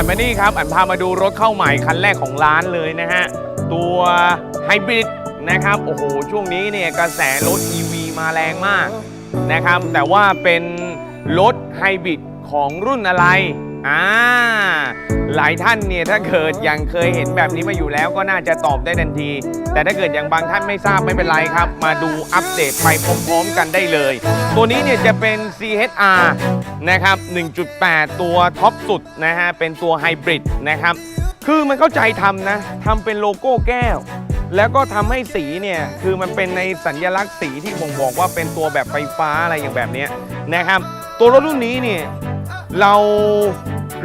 อันมานี่ครับอันพามาดูรถเข้าใหม่คันแรกของร้านเลยนะฮะ ตัวไฮบริดนะครับ โอ้โห ช่วงนี้เนี่ยกระแสรถ EV มาแรงมากนะครับ แต่ว่าเป็นรถไฮบริดของรุ่นอะไร อ่าหลายท่านเนี่ยถ้าเกิดยังเคยเห็นแบบนี้มาอยู่แล้วก็น่าจะตอบได้ทันที แต่ถ้าเกิดยังบางท่านไม่ทราบไม่เป็นไรครับ มาดูอัปเดตไปพร้อมๆกันได้เลย ตัวนี้เนี่ยจะเป็น CHR นะครับ 1.8 ตัวท็อปสุดนะฮะ เป็นตัวไฮบริดนะครับ คือมันเข้าใจทำนะทำเป็นโลโก้แก้ว แล้วก็ทำให้สีเนี่ย คือมันเป็นในสัญลักษณ์สีที่ผมบอกว่าเป็นตัวแบบไฟฟ้าอะไรอย่างแบบนี้นะครับ ตัวรถรุ่นนี้เนี่ย เรา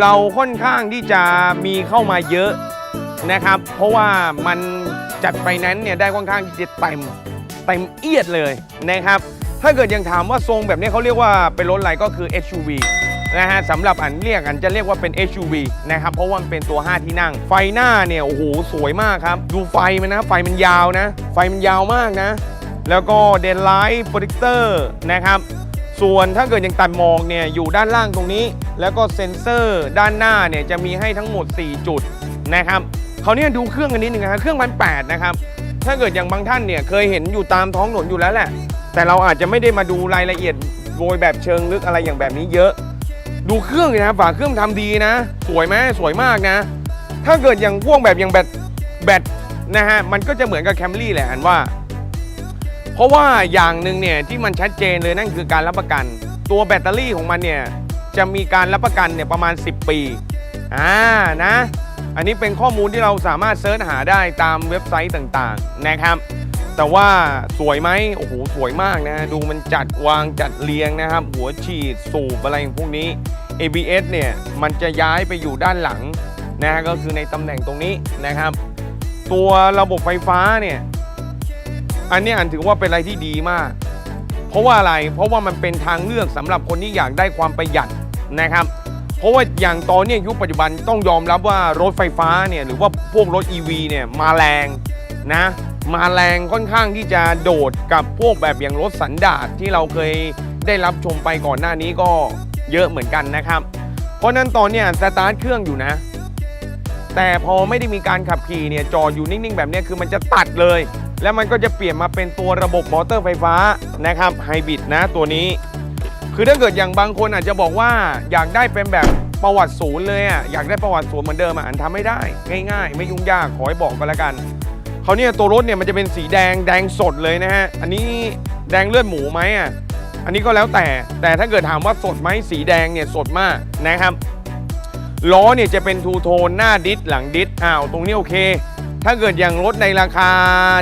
เราค่อนข้างที่จะมีเข้ามาเยอะนะครับ เพราะว่ามันจัดไฟแนนซ์เนี่ยได้ค่อนข้างที่จะเต็มเต็มเอียดเลยนะครับ ถ้าเกิดยังถามว่าทรงแบบนี้เขาเรียกว่าเป็นรถอะไรก็คือ SUV นะฮะสำหรับอันเรียกอันจะเรียกว่าเป็น SUV นะครับ เพราะว่ามันเป็นตัว 5 ที่นั่ง ไฟหน้าเนี่ยโอ้โหสวยมากครับ ดูไฟมันนะ ไฟมันยาวนะ ไฟมันยาวมากนะ แล้วก็เดนไลท์โปรเจคเตอร์นะครับ ส่วนถ้าเกิดยังตัดมอกเนี่ยอยู่ด้านล่างตรงนี้ แล้วก็เซ็นเซอร์ด้านหน้าเนี่ยจะมีให้ทั้งหมด 4 จุดนะครับเขาวเนี่ยดูเครื่องกันนิดนึงนะครับเครื่องพันแนะครับถ้าเกิดอย่างบางท่านเนี่ยเคยเห็นอยู่ตามท้องถนนอยู่แล้วแหละ แต่เราอาจจะไม่ได้มาดูรายละเอียดโดยแบบเชิงลึกอะไรอย่างแบบนี้เยอะ ดูเครื่องเลยนะฝาเครื่องทำดีนะ สวยไหมสวยมากนะ ถ้าเกิดอย่างพ่วงแบบอย่างแบตแบตนะฮะมันก็จะเหมือนกับแคมรี่แหละอันว่า เพราะว่าอย่างหนึ่งเนี่ยที่มันชัดเจนเลยนั่นคือการรับประกัน ตัวแบตเตอรี่ของมันเนี่ยจะมีการรับประกันเนี่ยประมาณ 10 ปีอ่านะ อันนี้เป็นข้อมูลที่เราสามารถเซิร์ชหาได้ตามเว็บไซต์ต่างๆนะครับ แต่ว่าสวยไหมโอ้โหสวยมากนะ ดูมันจัดวางจัดเรียงนะครับ หัวฉีดสูบอะไรอย่างพวกนี้ ABS เนี่ยมันจะย้ายไปอยู่ด้านหลังนะฮะก็คือในตำแหน่งตรงนี้นะครับ ตัวระบบไฟฟ้าเนี่ย อันนี้อันถือว่าเป็นอะไรที่ดีมาก เพราะว่าอะไรเพราะว่ามันเป็นทางเลือกสำหรับคนที่อยากได้ความประหยัดนะครับ เพราะว่าอย่างตอนนี้ยุคปัจจุบันต้องยอมรับว่ารถไฟฟ้าเนี่ยหรือว่าพวกรถ EV เนี่ยมาแรงนะมาแรงค่อนข้างที่จะโดดกับพวกแบบอย่างรถสันดาปที่เราเคยได้รับชมไปก่อนหน้านี้ก็เยอะเหมือนกันนะครับ เพราะนั้นตอนเนี้ยสตาร์ทเครื่องอยู่นะ แต่พอไม่ได้มีการขับขี่เนี่ยจออยู่นิ่งๆ แบบเนี้ยคือมันจะตัดเลย แล้วมันก็จะเปลี่ยนมาเป็นตัวระบบมอเตอร์ไฟฟ้านะครับไฮบริดนะตัวนี้ คือถ้าเกิดอย่างบางคนอาจจะบอกว่าอยากได้เป็นแบบประวัติศูนย์เลยอะอยากได้ประวัติศูนย์เหมือนเดิมอะอันทำไม่ได้ ง่าย ๆ ไม่ยุ่งยากขอให้บอกก็แล้วกันเขาเนี่ยตัวรถเนี่ยมันจะเป็นสีแดงแดงสดเลยนะฮะอันนี้แดงเลือดหมูไหมอะอันนี้ก็แล้วแต่แต่ถ้าเกิดถามว่าสดไหมสีแดงเนี่ยสดมากนะครับล้อเนี่ยจะเป็นทูโทนหน้าดิสหลังดิสอ้าวตรงนี้โอเค ถ้าเกิดอย่างรถในราคา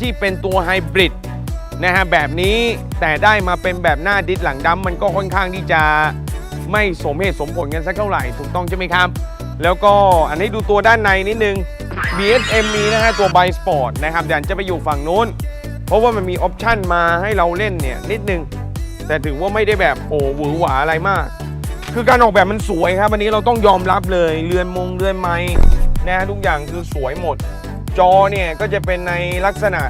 ที่เป็นตัวไฮบริดนะฮะแบบนี้แต่ได้มาเป็นแบบหน้าดิสหลังดำมันก็ค่อนข้างที่จะไม่สมเหตุสมผลกันสักเท่าไหร่ถูกต้องใช่ไหมครับ แล้วก็อันนี้ดูตัวด้านในนิดนึง BSM มีนะฮะตัว b บสปอร์ตนะครับเดี๋ยวจะไปอยู่ฝั่งนู้น เพราะว่ามันมีออปชั่นมาให้เราเล่นเนี่ยนิดนึง แต่ถือว่าไม่ได้แบบโอ้หวือหวาอะไรมาก คือการออกแบบมันสวยครับอันนี้เราต้องยอมรับเลยเรือนมงเรือนไม้นะฮะทุกอย่างคือสวยหมด จอเนี่ยก็จะเป็นในลักษณะ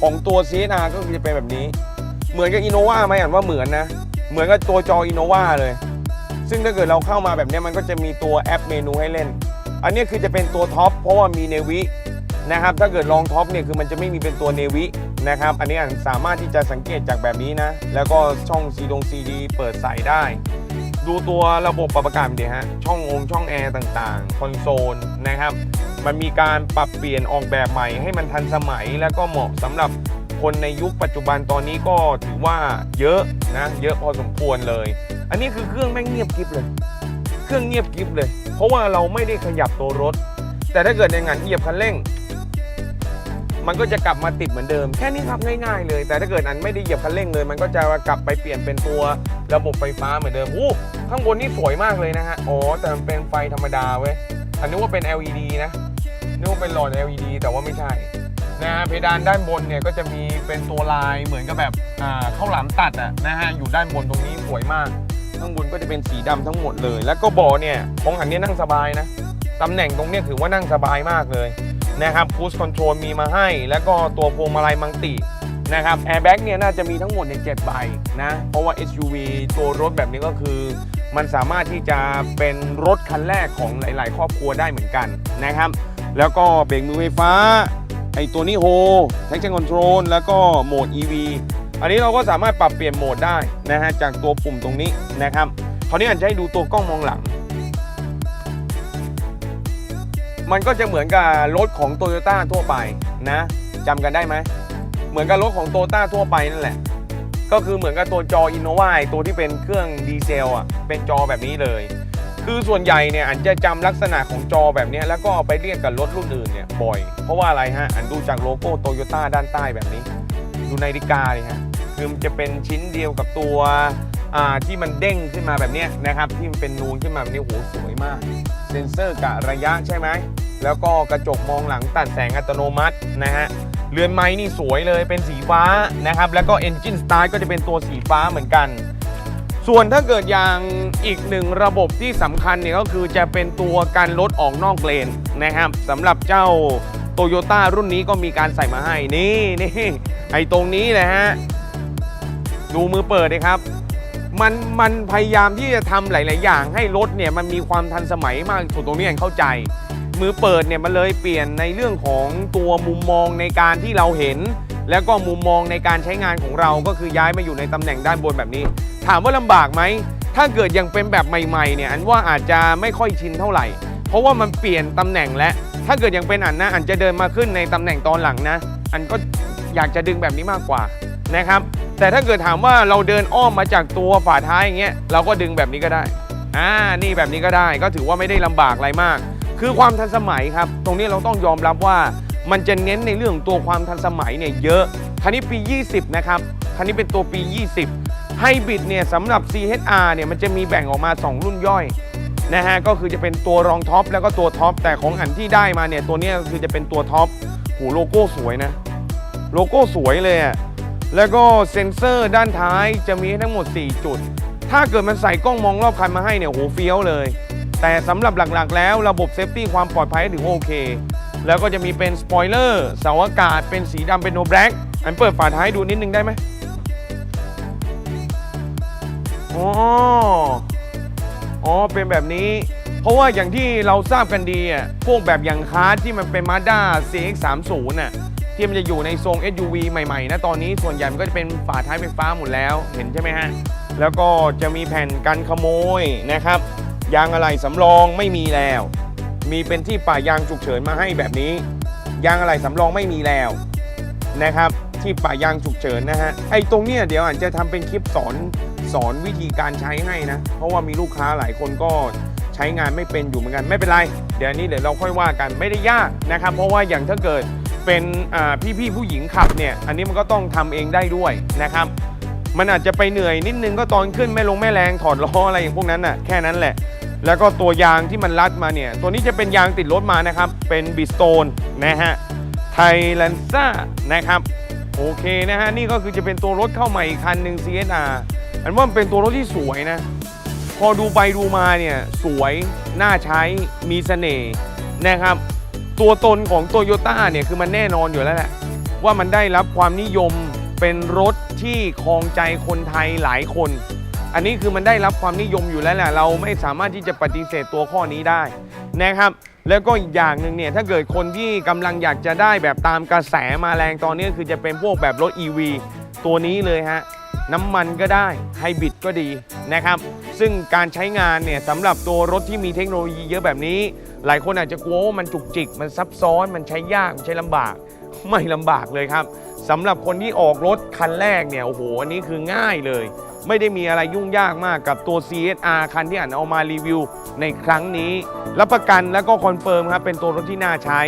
ของตัว CSR ก็จะเป็นแบบนี้ เหมือนกับ Innova ไหมอ่านว่าเหมือนนะ เหมือนกับตัวจอ Innova เลย ซึ่งถ้าเกิดเราเข้ามาแบบนี้มันก็จะมีตัวแอปเมนูให้เล่น อันนี้คือจะเป็นตัวท็อปเพราะว่ามีเนวินะครับ ถ้าเกิดลองท็อปเนี่ยคือมันจะไม่มีเป็นตัวเนวินะครับ อันนี้สามารถที่จะสังเกตจากแบบนี้นะ แล้วก็ช่องซีดงซีดีเปิดใส่ได้ ดูตัวระบบปรับอากาศดีฮะ ช่ององช่องแอร์ต่างๆ คอนโซลนะครับ มันมีการปรับเปลี่ยนออกแบบใหม่ให้มันทันสมัยแล้วก็เหมาะสำหรับคนในยุคปัจจุบันตอนนี้ก็ถือว่าเยอะนะ เยอะพอสมควรเลย อันนี้คือเครื่องแม่งเงียบกริบเลย เครื่องเงียบกริบเลย เพราะว่าเราไม่ได้ขยับตัวรถ แต่ถ้าเกิดในงานเหยียบคันเร่ง มันก็จะกลับมาติดเหมือนเดิม แค่นี้ครับง่ายๆเลย แต่ถ้าเกิดอันไม่ได้เหยียบคันเร่งเลย มันก็จะกลับไปเปลี่ยนเป็นตัวระบบไฟฟ้าเหมือนเดิมอู้ข้างบนนี่สวยมากเลยนะฮะอ๋อแต่มันเป็นไฟธรรมดาเว้ยอันนี้ว่าเป็น LED นะนึกว่าเป็นหลอด LED แต่ว่าไม่ใช่นะฮะเพดานด้านบนเนี่ยก็จะมีเป็นตัวลายเหมือนกับแบบอ่าข้าวหลามตัดอะนะฮะอยู่ด้านบนตรงนี้สวยมากข้างบนก็จะเป็นสีดำทั้งหมดเลย แล้วก็บาะเนี่ยของอันนี้นั่งสบายนะตำแหน่งตรงเนี้ยถือว่านั่งสบายมากเลย นะครับคูสคอนโทรลมีมาให้ แล้วก็ตัวพวงมาลัยมังตินะครับแอร์แบ็กเนี่ยน่าจะมีทั้งหมดใน7ใบนะ เพราะว่า SUV ตัวรถแบบนี้ก็คือ มันสามารถที่จะเป็นรถคันแรกของหลาย ๆ ครอบครัวได้เหมือนกันนะครับ แล้วก็เบรกมือไฟฟ้า ไอตัวนี้โฮ traction control แล้วก็โหมด EV อันนี้เราก็สามารถปรับเปลี่ยนโหมดได้นะฮะจากตัวปุ่มตรงนี้นะครับคราวนี้อาจจะให้ดูตัวกล้องมองหลัง มันก็จะเหมือนกับรถของโตโยต้าทั่วไปนะจำกันได้ไหม เหมือนกับรถของโตโยต้าทั่วไปนั่นแหละ ก็คือเหมือนกับตัวจออินโนวาตัวที่เป็นเครื่องดีเซลอะเป็นจอแบบนี้เลย คือส่วนใหญ่เนี่ยอันจะจำลักษณะของจอแบบนี้แล้วก็เอาไปเรียกกับรถรุ่นอื่นเนี่ยบ่อย เพราะว่าอะไรฮะอันดูจากโลโก้โตโยต้าด้านใต้แบบนี้ ดูนาฬิกาเลยฮะคือมันจะเป็นชิ้นเดียวกับตัวที่มันเด้งขึ้นมาแบบนี้นะครับที่มันเป็นนูนขึ้นมาแบบนี้โหสวยมากเซ็นเซอร์กะระยะใช่ไหม แล้วก็กระจกมองหลังตัดแสงอัตโนมัตินะฮะ เรือนไม้นี่สวยเลยเป็นสีฟ้านะครับ แล้วก็ Engine Start ก็จะเป็นตัวสีฟ้าเหมือนกัน ส่วนถ้าเกิดอย่างอีกหนึ่งระบบที่สำคัญเนี่ยก็คือจะเป็นตัวการลดออกนอกเลนนะครับสำหรับเจ้าโตโยต้ารุ่นนี้ก็มีการใส่มาให้นี่นี่ไอ้ตรงนี้เลยฮะ ดูมือเปิดเลยครับ มันมันพยายามที่จะทำหลาย ๆ อย่างให้รถเนี่ยมันมีความทันสมัยมากที่สุดตรงนี้อย่างเข้าใจ มือเปิดเนี่ยมันเลยเปลี่ยนในเรื่องของตัวมุมมองในการที่เราเห็น แล้วก็มุมมองในการใช้งานของเราก็คือย้ายมาอยู่ในตำแหน่งด้านบนแบบนี้ ถามว่าลำบากไหมถ้าเกิดยังเป็นแบบใหม่ ๆ เนี่ยอันว่าอาจจะไม่ค่อยชินเท่าไหร่ เพราะว่ามันเปลี่ยนตำแหน่งแล้วถ้าเกิดยังเป็นอันนะอันจะเดินมาขึ้นในตำแหน่งตอนหลังนะ อันก็อยากจะดึงแบบนี้มากกว่านะครับ แต่ถ้าเกิดถามว่าเราเดินอ้อมมาจากตัวฝ่าท้ายอย่างเงี้ยเราก็ดึงแบบนี้ก็ได้อ่านี่แบบนี้ก็ได้ก็ถือว่าไม่ได้ลำบากอะไรมาก คือความทันสมัยครับ ตรงนี้เราต้องยอมรับว่ามันจะเน้นในเรื่องตัวความทันสมัยเนี่ยเยอะคันนี้ปี 20 นะครับคันนี้เป็นตัวปี 20ไฮบริดเนี่ยสำหรับ CHR เนี่ยมันจะมีแบ่งออกมา 2 รุ่นย่อยนะฮะก็คือจะเป็นตัวรองท็อปแล้วก็ตัวท็อปแต่ของอันที่ได้มาเนี่ยตัวนี้ก็คือจะเป็นตัวท็อปโหโลโก้สวยนะ โลโก้สวยเลยอะ แล้วก็เซ็นเซอร์ด้านท้ายจะมีให้ทั้งหมด 4 จุด ถ้าเกิดมันใส่กล้องมองรอบคันมาให้เนี่ยโหเฟี้ยวเลย แต่สำหรับหลักๆ แล้วระบบเซฟตี้ความปลอดภัยถือว่าโอเค แล้วก็จะมีเป็นสปอยเลอร์เสาอากาศเป็นสีดำเป็นโนแบล็กอันเปิดฝาท้ายดูนิดนึงได้ไหมอ๋ออ๋อ เป็นแบบนี้ เพราะว่าอย่างที่เราทราบกันดีอะพวกแบบอย่างคาร์ที่มันเป็น Mazda CX-30 น่ะ ที่มันจะอยู่ในทรง SUV ใหม่ๆนะตอนนี้ส่วนใหญ่มันก็จะเป็นฝาท้ายไฟฟ้าหมดแล้วเห็นใช่ไหมฮะแล้วก็จะมีแผ่นกันขโมยนะครับยางอะไหล่สำรองไม่มีแล้ว มีเป็นที่ป่ายางฉุกเฉินมาให้แบบนี้ ยางอะไหล่สำรองไม่มีแล้วนะครับ ที่ป่ายางฉุกเฉินนะฮะไอ้ตรงเนี้ยเดี๋ยวอาจจะทำเป็นคลิปสอนสอนวิธีการใช้ให้นะ เพราะว่ามีลูกค้าหลายคนก็ใช้งานไม่เป็นอยู่เหมือนกันไม่เป็นไร เดี๋ยวนี้เดี๋ยวเราค่อยว่ากันไม่ได้ยากนะครับ เพราะว่าอย่างถ้าเกิด เป็นอ่พี่ๆผู้หญิงขับเนี่ย อันนี้มันก็ต้องทำเองได้ด้วยนะครับ มันอาจจะไปเหนื่อยนิดนึงก็ตอนขึ้นแม่ลงแม่แรงถอดล้ออะไรอย่างพวกนั้นน่ะแค่นั้นแหละ แล้วก็ตัวยางที่มันรัดมาเนี่ย ตัวนี้จะเป็นยางติดรถมานะครับ เป็นบิสโตนนะฮะไทแลนซ่านะครับ โอเคนะฮะ นี่ก็คือจะเป็นตัวรถเข้าใหม่อีกคันหนึ่ง CSR อันว่ามันเป็นตัวรถที่สวยนะ พอดูไปดูมาเนี่ย สวย น่าใช้ มีเสน่ห์นะครับ ตัวตนของโตโยต้าเนี่ยคือมันแน่นอนอยู่แล้วแหละว่ามันได้รับความนิยมเป็นรถที่ครองใจคนไทยหลายคน อันนี้คือมันได้รับความนิยมอยู่แล้วแหละเราไม่สามารถที่จะปฏิเสธตัวข้อนี้ได้นะครับ แล้วก็อีกอย่างหนึ่งเนี่ยถ้าเกิดคนที่กำลังอยากจะได้แบบตามกระแสมาแรงตอนนี้คือจะเป็นพวกแบบรถ EV ตัวนี้เลยฮะ น้ำมันก็ได้ไฮบริดก็ดีนะครับ ซึ่งการใช้งานเนี่ยสำหรับตัวรถที่มีเทคโนโลยีเยอะแบบนี้ หลายคนอาจจะกลัวว่ามันจุกจิก มันซับซ้อนมันใช้ยากมันใช้ลำบาก ไม่ลำบากเลยครับสำหรับคนที่ออกรถคันแรกเนี่ยโอ้โหอันนี้คือง่ายเลย ไม่ได้มีอะไรยุ่งยากมากกับตัว CSR คันที่อ่านเอามารีวิวในครั้งนี้ รับประกันแล้วก็คอนเฟิร์มครับเป็นตัวรถที่น่าใช้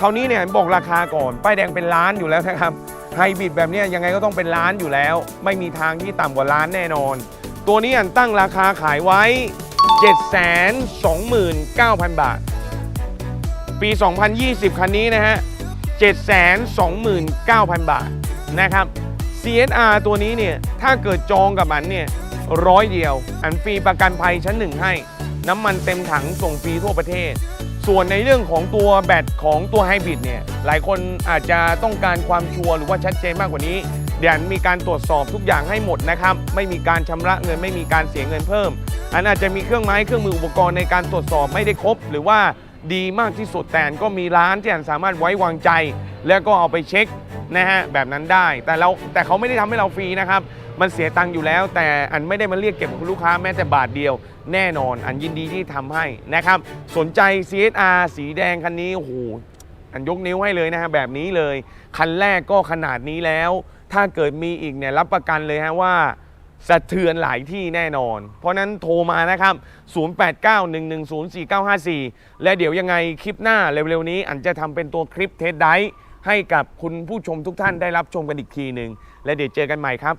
คราวนี้เนี่ยบอกราคาก่อน ป้ายแดงเป็นล้านอยู่แล้วนะครับไฮบริดแบบนี้ยยังไงก็ต้องเป็นล้านอยู่แล้ว ไม่มีทางที่ต่ำกว่าล้านแน่นอน ตัวนี้อันตั้งราคาขายไว้ 729,000 บาท ปี 2020 คันนี้นะฮะ 729,000 บาทนะครับ CSR ตัวนี้เนี่ยถ้าเกิดจองกับมันเนี่ยร้อยเดียว อันฟรีประกันภัยชั้นหนึ่งให้ น้ำมันเต็มถังส่งฟรีทั่วประเทศ ส่วนในเรื่องของตัวแบตของตัวไฮบริดเนี่ยหลายคนอาจจะต้องการความชัวร์หรือว่าชัดเจนมากกว่านี้เดี๋ยวมีการตรวจสอบทุกอย่างให้หมดนะครับ ไม่มีการชำระเงินไม่มีการเสียเงินเพิ่ม อันอาจจะมีเครื่องไม้เครื่องมืออุปกรณ์ในการตรวจสอบไม่ได้ครบ หรือว่าดีมากที่สุดแต่ก็มีร้านที่อันสามารถไว้วางใจ แล้วก็เอาไปเช็ค นะฮะแบบนั้นได้แต่เราแต่เขาไม่ได้ทำให้เราฟรีนะครับ มันเสียตังค์อยู่แล้ว แต่อันไม่ได้มาเรียกเก็บของลูกค้าแม้แต่บาทเดียว แน่นอนอันยินดีที่ทำให้นะครับ สนใจ CSR สีแดงคันนี้โอ้โหอันยกนิ้วให้เลยนะฮะแบบนี้เลย คันแรกก็ขนาดนี้แล้ว ถ้าเกิดมีอีกเนี่ยรับประกันเลยฮะว่าสะเทือนหลายที่แน่นอน เพราะนั้นโทรมานะครับ 0891104954 และเดี๋ยวยังไงคลิปหน้าเร็วๆนี้ อันจะทำเป็นตัวคลิปเทสได ให้กับคุณผู้ชมทุกท่านได้รับชมกันอีกทีหนึ่งและเดี๋ยวเจอกันใหม่ครับ